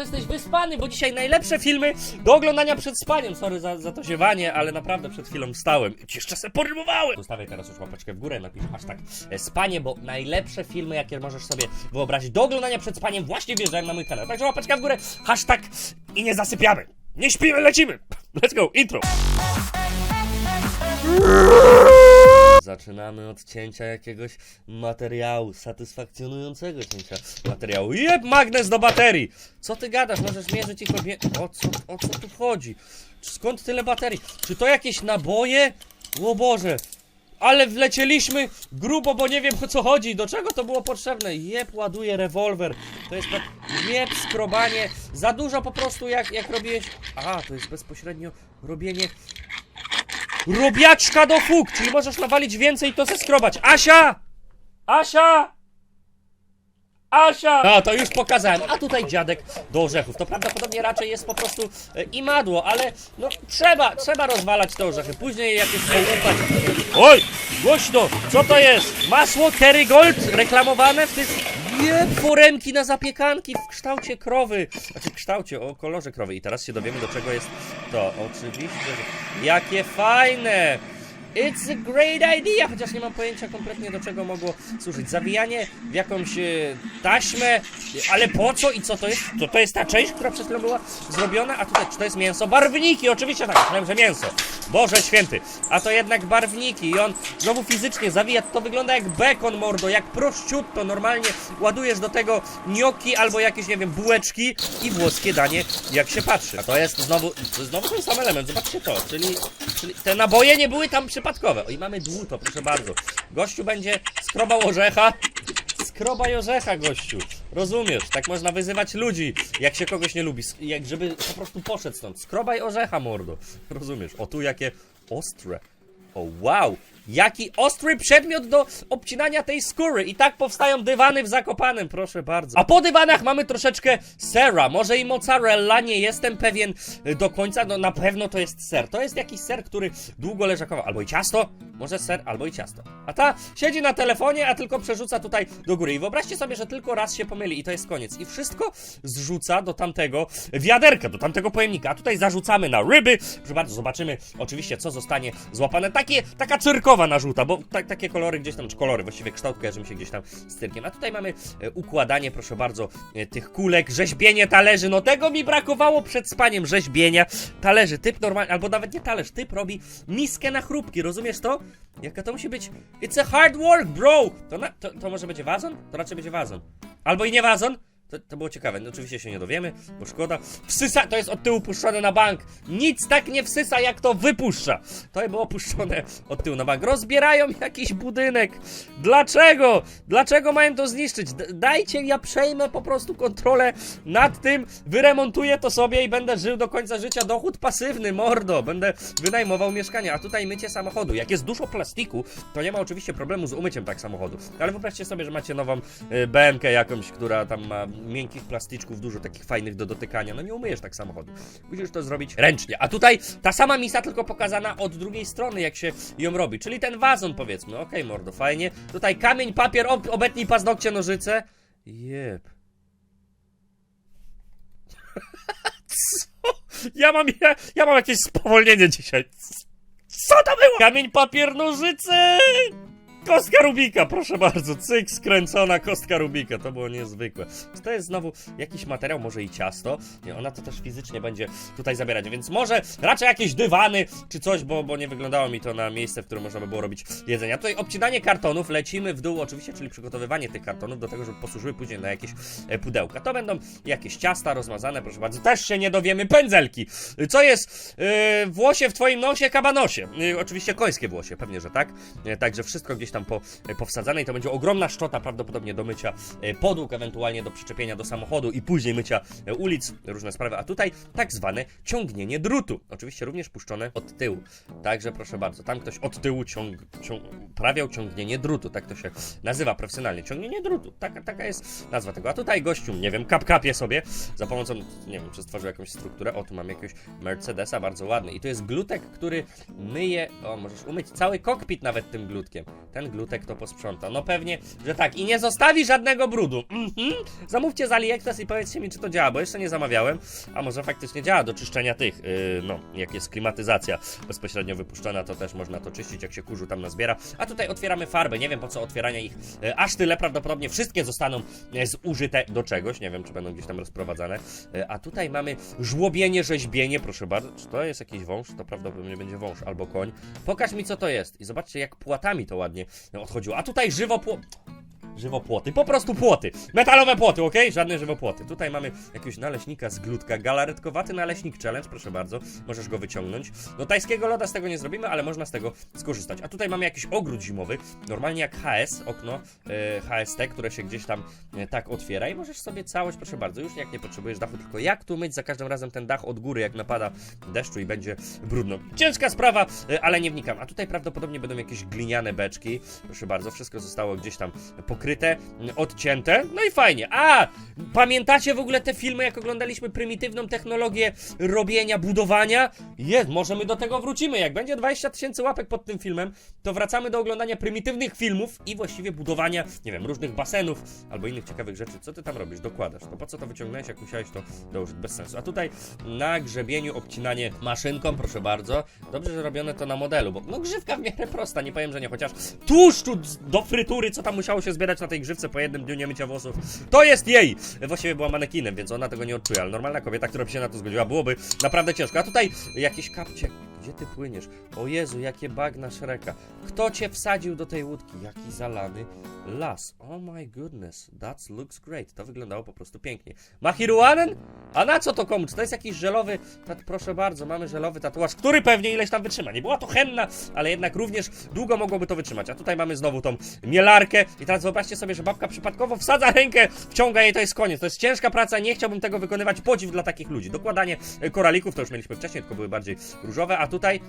że jesteś wyspany, bo dzisiaj najlepsze filmy do oglądania przed spaniem. Sorry za, za to ziewanie, ale naprawdę przed chwilą wstałem i jeszcze se porymowałem. Ustawię teraz już łapeczkę w górę, napisz hashtag e, spanie, bo najlepsze filmy, jakie możesz sobie wyobrazić do oglądania przed spaniem właśnie wjeżdżają na mój kanał. Także łapeczka w górę, hashtag i nie zasypiamy. Nie śpimy, lecimy. Let's go, intro. Zaczynamy od cięcia jakiegoś materiału, satysfakcjonującego cięcia materiału. Jeb, magnes do baterii! Co ty gadasz? Możesz mierzyć ich obie... O co, o co tu chodzi? Skąd tyle baterii? Czy to jakieś naboje? O Boże! Ale wlecieliśmy grubo, bo nie wiem o co chodzi. Do czego to było potrzebne? Jeb, ładuje rewolwer. To jest tak... Jeb, skrobanie. Za dużo po prostu jak, jak robiłeś... Aha, to jest bezpośrednio robienie Robiaczka do fuk, czyli możesz nawalić więcej i to zeskrobać. Asia! Asia! Asia! No, to już pokazałem. A tutaj dziadek do orzechów. To prawdopodobnie raczej jest po prostu e, imadło, ale no trzeba, trzeba rozwalać te orzechy. Później jakieś połupać. Oj! Głośno! Co to jest? Masło Kerrygold reklamowane w tych nie, foremki na zapiekanki w kształcie krowy. Znaczy w kształcie, o kolorze krowy. I teraz się dowiemy do czego jest to. Oczywiście, że... Jakie fajne! It's a great idea! Chociaż nie mam pojęcia kompletnie do czego mogło służyć. Zawijanie w jakąś e, taśmę, ale po co i co to jest? To, to jest ta część, która przed chwilą była zrobiona, a tutaj czy to jest mięso? Barwniki! Oczywiście tak, myślałem, że mięso. Boże święty. A to jednak barwniki i on znowu fizycznie zawija. To wygląda jak bekon, mordo, jak prosciutto. Normalnie ładujesz do tego gnocchi albo jakieś, nie wiem, bułeczki i włoskie danie, jak się patrzy. A to jest znowu, znowu ten sam element, zobaczcie to, czyli, czyli te naboje nie były tam przypadkowe. O i mamy dłuto, proszę bardzo. Gościu będzie skrobał orzecha. Skrobaj orzecha, gościu. Rozumiesz, tak można wyzywać ludzi, jak się kogoś nie lubi. Jak żeby po prostu poszedł stąd. Skrobaj orzecha, mordo. Rozumiesz? O tu jakie ostre. O wow! Jaki ostry przedmiot do obcinania tej skóry. I tak powstają dywany w Zakopanem, proszę bardzo. A po dywanach mamy troszeczkę sera, może i mozzarella, nie jestem pewien y, do końca, no na pewno to jest ser. To jest jakiś ser, który długo leżakował. Albo i ciasto, może ser, albo i ciasto. A ta siedzi na telefonie, a tylko przerzuca tutaj do góry. I wyobraźcie sobie, że tylko raz się pomyli i to jest koniec. I wszystko zrzuca do tamtego wiaderka, do tamtego pojemnika. A tutaj zarzucamy na ryby. Proszę bardzo, zobaczymy oczywiście, co zostanie złapane. Takie, taka cyrkowa narzuta, bo tak, takie kolory gdzieś tam, czy kolory, właściwie kształt kojarzy mi się gdzieś tam z cyrkiem. A tutaj mamy e, układanie, proszę bardzo, e, tych kulek, rzeźbienie talerzy. No tego mi brakowało przed spaniem, rzeźbienia talerzy. Typ normalnie, albo nawet nie talerz, typ robi miskę na chrupki, rozumiesz to? Jaka to musi być? It's a hard work, bro! To, na, to, to może będzie wazon? To raczej będzie wazon. Albo i nie wazon? To, to było ciekawe. No, oczywiście się nie dowiemy, bo szkoda. Wsysa, to jest od tyłu puszczone na bank. Nic tak nie wsysa, jak to wypuszcza. To było puszczone od tyłu na bank. Rozbierają jakiś budynek. Dlaczego? Dlaczego mają to zniszczyć? D dajcie, ja przejmę po prostu kontrolę nad tym, wyremontuję to sobie i będę żył do końca życia. Dochód pasywny, mordo. Będę wynajmował mieszkania. A tutaj mycie samochodu. Jak jest dużo plastiku, to nie ma oczywiście problemu z umyciem tak samochodu. Ale wyobraźcie sobie, że macie nową y, BMK jakąś, która tam ma miękkich plasticzków, dużo takich fajnych do dotykania. No nie umyjesz tak samochodu. Musisz to zrobić ręcznie. A tutaj ta sama misa, tylko pokazana od drugiej strony, jak się ją robi. Czyli ten wazon, powiedzmy. Okej, mordo, fajnie. Tutaj kamień, papier, ob obetnij paznokcie, nożyce. Jeb. Co? Ja mam, ja, ja mam jakieś spowolnienie dzisiaj. Co to było? Kamień, papier, nożyce! Kostka Rubika, proszę bardzo, cyk, skręcona kostka Rubika, to było niezwykłe. To jest znowu jakiś materiał, może i ciasto? Nie, ona to też fizycznie będzie tutaj zabierać, więc może raczej jakieś dywany czy coś, bo, bo nie wyglądało mi to na miejsce, w którym można by było robić jedzenie. A tutaj obcinanie kartonów, lecimy w dół oczywiście, czyli przygotowywanie tych kartonów do tego, żeby posłużyły później na jakieś e, pudełka. To będą jakieś ciasta rozmazane, proszę bardzo, też się nie dowiemy, pędzelki. Co jest e, włosie w twoim nosie, kabanosie? E, oczywiście końskie włosie, pewnie, że tak. E, także wszystko gdzieś tam po, e, powsadzane i to będzie ogromna szczota prawdopodobnie do mycia e, podłóg, ewentualnie do przyczepienia do samochodu i później mycia e, ulic, różne sprawy. A tutaj tak zwane ciągnienie drutu. Oczywiście również puszczone od tyłu. Także proszę bardzo, tam ktoś od tyłu ciąg, ciąg, prawiał ciągnienie drutu, tak to się nazywa profesjonalnie. Ciągnienie drutu, taka, taka jest nazwa tego. A tutaj gościu, nie wiem, kap-kapie sobie za pomocą, nie wiem, czy stworzył jakąś strukturę. O, tu mam jakiegoś Mercedesa, bardzo ładny. I to jest glutek, który myje, o, możesz umyć cały kokpit nawet tym glutkiem. Ten ten glutek to posprząta. No pewnie, że tak. I nie zostawi żadnego brudu. Mhm. Zamówcie z AliExpress i powiedzcie mi, czy to działa, bo jeszcze nie zamawiałem. A może faktycznie działa do czyszczenia tych, yy, no, jak jest klimatyzacja bezpośrednio wypuszczona, to też można to czyścić, jak się kurzu tam nazbiera. A tutaj otwieramy farbę. Nie wiem po co otwierania ich yy, aż tyle. Prawdopodobnie wszystkie zostaną yy, zużyte do czegoś. Nie wiem, czy będą gdzieś tam rozprowadzane. Yy, a tutaj mamy żłobienie, rzeźbienie, proszę bardzo. Czy to jest jakiś wąż? To prawdopodobnie będzie wąż albo koń. Pokaż mi, co to jest. I zobaczcie, jak płatami to ładnie odchodziło. A tutaj żywopło... Żywopłoty, po prostu płoty. Metalowe płoty, ok? Żadne żywopłoty. Tutaj mamy jakiegoś naleśnika z glutka. Galaretkowaty naleśnik challenge, proszę bardzo. Możesz go wyciągnąć. No tajskiego loda z tego nie zrobimy, ale można z tego skorzystać. A tutaj mamy jakiś ogród zimowy. Normalnie jak HS, okno e, HST, które się gdzieś tam e, tak otwiera. I możesz sobie całość, proszę bardzo, już jak nie potrzebujesz dachu, tylko jak tu myć za każdym razem ten dach od góry, jak napada deszczu i będzie brudno. Ciężka sprawa, e, ale nie wnikam. A tutaj prawdopodobnie będą jakieś gliniane beczki. Proszę bardzo, wszystko zostało gdzieś tam pokryte, m, odcięte. No i fajnie. A! Pamiętacie w ogóle te filmy, jak oglądaliśmy prymitywną technologię robienia, budowania? Jest, może my do tego wrócimy. Jak będzie 20 tysięcy łapek pod tym filmem, to wracamy do oglądania prymitywnych filmów i właściwie budowania, nie wiem, różnych basenów albo innych ciekawych rzeczy. Co ty tam robisz? Dokładasz. To po co to wyciągnąłeś, jak musiałeś to dołożyć? Bez sensu. A tutaj na grzebieniu obcinanie maszynką, proszę bardzo. Dobrze, że robione to na modelu, bo no grzywka w miarę prosta, nie powiem, że nie, chociaż tłuszczu do frytury, co tam musiało się zbierać na tej grzywce po jednym dniu niemycia włosów, to jest jej! Właściwie była manekinem, więc ona tego nie odczuje, ale normalna kobieta, która by się na to zgodziła, byłoby naprawdę ciężko. A tutaj jakieś kapcie. Gdzie ty płyniesz? O Jezu, jakie bagna szereka. Kto cię wsadził do tej łódki? Jaki zalany las. Oh my goodness, that looks great. To wyglądało po prostu pięknie. Mahiruanen? A na co to komu? Czy to jest jakiś żelowy... Tat... Proszę bardzo, mamy żelowy tatuaż, który pewnie ileś tam wytrzyma. Nie była to henna, ale jednak również długo mogłoby to wytrzymać. A tutaj mamy znowu tą mielarkę i teraz wyobraźcie sobie, że babka przypadkowo wsadza rękę, wciąga jej, to jest koniec. To jest ciężka praca, nie chciałbym tego wykonywać. Podziw dla takich ludzi. Dokładanie e, koralików to już mieliśmy wcześniej, tylko były bardziej różowe, a tutaj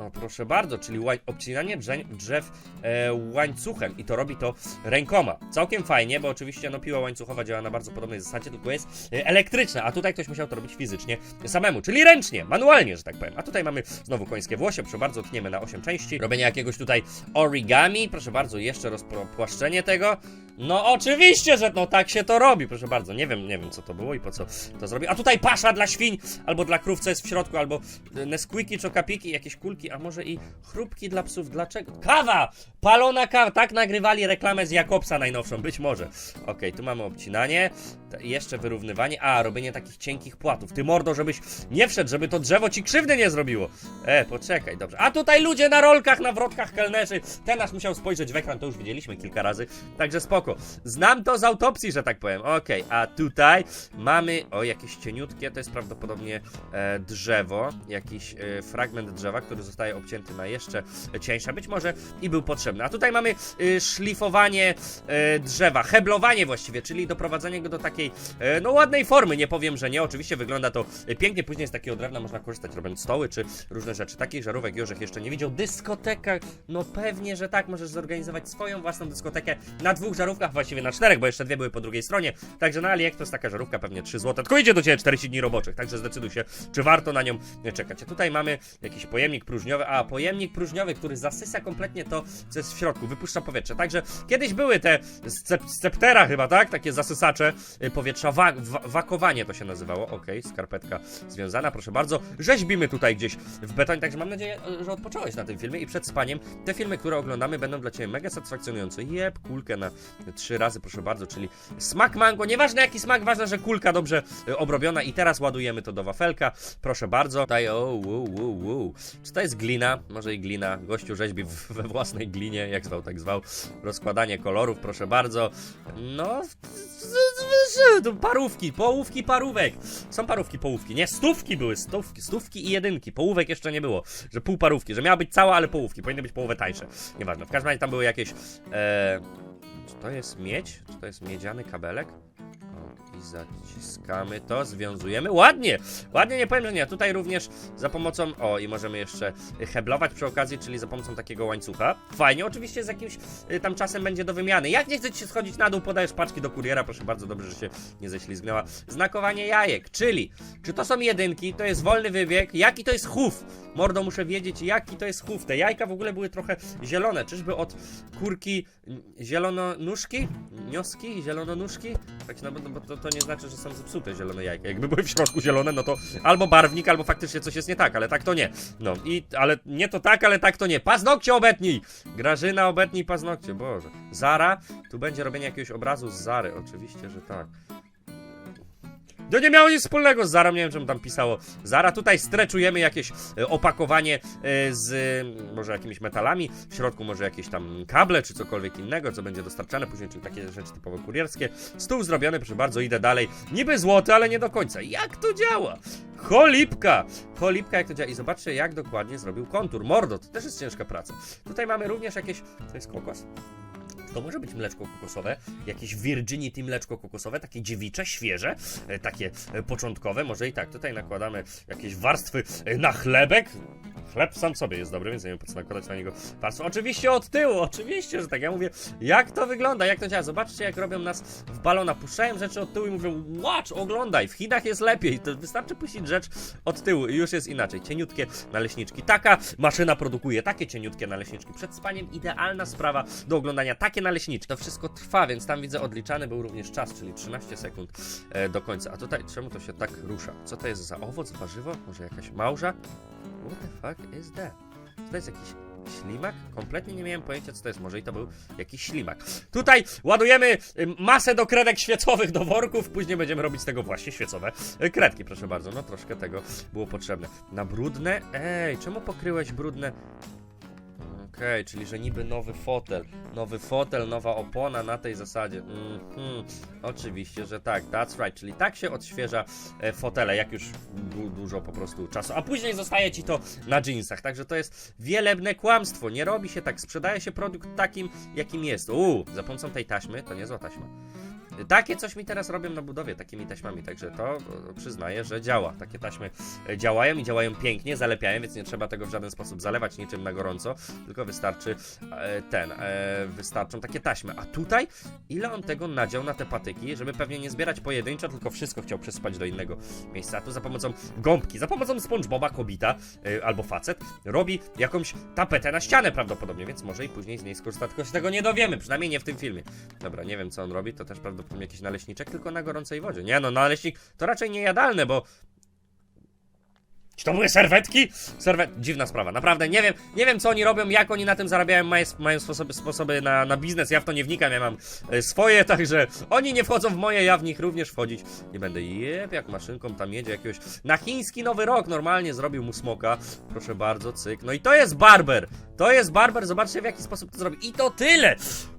o, proszę bardzo, czyli obcinanie drzew, drzew e, łańcuchem i to robi to rękoma. Całkiem fajnie, bo oczywiście no, piła łańcuchowa działa na bardzo podobnej zasadzie, tylko jest e, elektryczna, a tutaj ktoś musiał to robić fizycznie samemu, czyli ręcznie, manualnie, że tak powiem. A tutaj mamy znowu końskie włosie, proszę bardzo, tniemy na 8 części. Robienie jakiegoś tutaj origami, proszę bardzo, jeszcze rozpłaszczenie tego. No oczywiście, że no tak się to robi, proszę bardzo. Nie wiem, nie wiem co to było i po co to zrobi. A tutaj pasza dla świń, albo dla krów, co jest w środku, albo e, Nesquiki, czokapiki, jakieś kulki, a może i chrupki dla psów. Dlaczego? Kawa! Palona kawa! Tak nagrywali reklamę z Jakobsa najnowszą, być może. Okej, tu mamy obcinanie, jeszcze wyrównywanie, a robienie takich cienkich płatów. Ty mordo, żebyś nie wszedł, żeby to drzewo ci krzywdy nie zrobiło. E, poczekaj, dobrze. A tutaj ludzie na rolkach, na wrotkach kelnerzy. Ten nasz musiał spojrzeć w ekran, to już widzieliśmy kilka razy, także spoko. Znam to z autopsji, że tak powiem. Okej, a tutaj mamy, o jakieś cieniutkie, to jest prawdopodobnie e, drzewo, jakiś e, fragment drzewa, który zostaje obcięty na jeszcze cieńsze, być może i był potrzebny. A tutaj mamy e, szlifowanie e, drzewa, heblowanie właściwie, czyli doprowadzenie go do takiej, e, no ładnej formy, nie powiem, że nie, oczywiście wygląda to e, pięknie, później z takiego drewna można korzystać robiąc stoły, czy różne rzeczy. Takich żarówek Jorzech jeszcze nie widział. Dyskoteka, no pewnie, że tak, możesz zorganizować swoją własną dyskotekę na dwóch żarówkach, właściwie na czterech, bo jeszcze dwie były po drugiej stronie, także na AliExpress taka żarówka pewnie 3 zł, tylko idzie do Ciebie 40 dni roboczych, także zdecyduj się, czy warto na nią e, czekać. A tutaj mamy jakiś pojemnik próżniowy, a pojemnik próżniowy, który zasysa kompletnie to, co jest w środku, wypuszcza powietrze. Także kiedyś były te scep sceptera chyba, tak? Takie zasysacze y, powietrza, wa wa wakowanie to się nazywało. Okej, skarpetka związana, proszę bardzo. Rzeźbimy tutaj gdzieś w betonie, także mam nadzieję, y, że odpocząłeś na tym filmie i przed spaniem te filmy, które oglądamy będą dla Ciebie mega satysfakcjonujące. Jeb, kulkę na trzy razy, proszę bardzo, czyli smak mango, nieważne jaki smak, ważne, że kulka dobrze y, obrobiona i teraz ładujemy to do wafelka. Proszę bardzo. Tutaj, o, wu, wu, wu. Czy to jest glina? Może i glina. Gościu rzeźbi we własnej glinie, jak zwał, tak zwał. Rozkładanie kolorów, proszę bardzo. No, parówki, połówki parówek. Są parówki, połówki. Nie, stówki były, stówki, stówki i jedynki. Połówek jeszcze nie było, że pół parówki, że miała być cała, ale połówki. Powinny być połowę tańsze. Nieważne. W każdym razie tam były jakieś. E, czy to jest miedź? Czy to jest miedziany kabelek? I zaciskamy to, związujemy. Ładnie! Ładnie, nie powiem, że nie. Tutaj również za pomocą, o i możemy jeszcze heblować przy okazji, czyli za pomocą takiego łańcucha. Fajnie, oczywiście z jakimś y, tam czasem będzie do wymiany. Jak nie chcecie schodzić na dół, podajesz paczki do kuriera, proszę bardzo, dobrze, że się nie ześlizgnęła. Znakowanie jajek, czyli czy to są jedynki, to jest wolny wybieg, jaki to jest chów? Mordo, muszę wiedzieć, jaki to jest chów. Te jajka w ogóle były trochę zielone, czyżby od kurki mm, zielononóżki? Nioski? Zielononóżki? Tak, no, bo to, to nie znaczy, że są zepsute zielone jajka. Jakby były w środku zielone, no to albo barwnik, albo faktycznie coś jest nie tak, ale tak to nie. No i, ale nie to tak, ale tak to nie. Paznokcie obetnij! Grażyna obetnij paznokcie, Boże. Zara, tu będzie robienie jakiegoś obrazu z Zary, oczywiście, że tak. To nie miało nic wspólnego z Zarą, nie wiem czemu tam pisało Zara. Tutaj streczujemy jakieś e, opakowanie e, z e, może jakimiś metalami, w środku może jakieś tam kable czy cokolwiek innego, co będzie dostarczane później, czyli takie rzeczy typowo kurierskie. Stół zrobiony, proszę bardzo, idę dalej. Niby złoty, ale nie do końca. Jak to działa? Cholipka! Cholipka jak to działa. I zobaczcie jak dokładnie zrobił kontur. Mordo, to też jest ciężka praca. Tutaj mamy również jakieś... To jest kokos? To może być mleczko kokosowe, jakieś Virginity mleczko kokosowe, takie dziewicze, świeże, e, takie e, początkowe, może i tak. Tutaj nakładamy jakieś warstwy e, na chlebek. Chleb sam sobie jest dobry, więc nie wiem po co nakładać na niego warstwę. Oczywiście od tyłu, oczywiście, że tak. Ja mówię, jak to wygląda, jak to działa. Zobaczcie, jak robią nas w balona. Puszczają rzeczy od tyłu i mówią, watch, oglądaj. W Chinach jest lepiej. To wystarczy puścić rzecz od tyłu i już jest inaczej. Cieniutkie naleśniczki. Taka maszyna produkuje takie cieniutkie naleśniczki. Przed spaniem idealna sprawa do oglądania. Takie naleśniczki. To wszystko trwa, więc tam widzę odliczany był również czas, czyli 13 sekund e, do końca. A tutaj czemu to się tak rusza? Co to jest za owoc, warzywo? Może jakaś małża? What the fuck is that? To jest jakiś ślimak? Kompletnie nie miałem pojęcia, co to jest. Może i to był jakiś ślimak. Tutaj ładujemy masę do kredek świecowych do worków. Później będziemy robić z tego właśnie świecowe y, kredki, proszę bardzo. No troszkę tego było potrzebne. Na brudne? Ej, czemu pokryłeś brudne? Okej, czyli że niby nowy fotel. Nowy fotel, nowa opona na tej zasadzie. Mhm. Oczywiście, że tak, that's right. Czyli tak się odświeża e, fotele, jak już du dużo po prostu czasu. A później zostaje ci to na jeansach. Także to jest wielebne kłamstwo. Nie robi się tak. Sprzedaje się produkt takim, jakim jest. Uuu, za pomocą tej taśmy, to niezła taśma. Takie coś mi teraz robią na budowie, takimi taśmami, także to przyznaję, że działa. Takie taśmy e, działają i działają pięknie, zalepiają, więc nie trzeba tego w żaden sposób zalewać niczym na gorąco, tylko wystarczy e, ten, e, wystarczą takie taśmy. A tutaj, ile on tego nadział na te patyki, żeby pewnie nie zbierać pojedynczo, tylko wszystko chciał przespać do innego miejsca. A tu za pomocą gąbki, za pomocą SpongeBoba kobita albo facet robi jakąś tapetę na ścianę prawdopodobnie, więc może i później z niej skorzysta, tylko się tego nie dowiemy, przynajmniej nie w tym filmie. Dobra, nie wiem co on robi, to też prawdopodobnie jakiś naleśniczek, tylko na gorącej wodzie. Nie no, naleśnik to raczej niejadalne, bo... Czy to były serwetki? Serwet... Dziwna sprawa, naprawdę nie wiem, nie wiem co oni robią, jak oni na tym zarabiają, mają, mają sposoby, sposoby na, na biznes, ja w to nie wnikam, ja mam e, swoje, także oni nie wchodzą w moje, ja w nich również wchodzić nie będę. Jeb, jak maszynką tam jedzie jakiegoś... Na chiński Nowy Rok normalnie zrobił mu smoka, proszę bardzo, cyk. No i to jest barber, to jest barber, zobaczcie w jaki sposób to zrobi. I to tyle!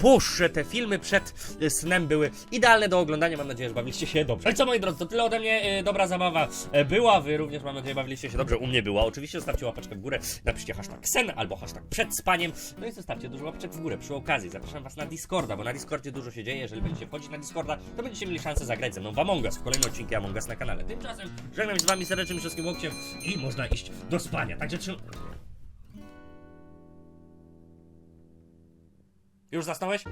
Boże, te filmy przed e, snem były idealne do oglądania. Mam nadzieję, że bawiliście się dobrze. Ale co moi drodzy, to tyle ode mnie. e, Dobra zabawa była. Wy również mam nadzieję, bawiliście się dobrze. U mnie była. Oczywiście zostawcie łapeczkę w górę. Napiszcie hashtag sen albo hashtag przed spaniem. No i zostawcie dużo łapeczek w górę. Przy okazji zapraszam was na Discorda, bo na Discordzie dużo się dzieje. Jeżeli będziecie wchodzić na Discorda, to będziecie mieli szansę zagrać ze mną w Among Us w kolejnym odcinku Among Us na kanale. Tymczasem żegnam się z wami serdecznym wszystkim łokciem i można iść do spania. Także trzym... Już zasnąłeś?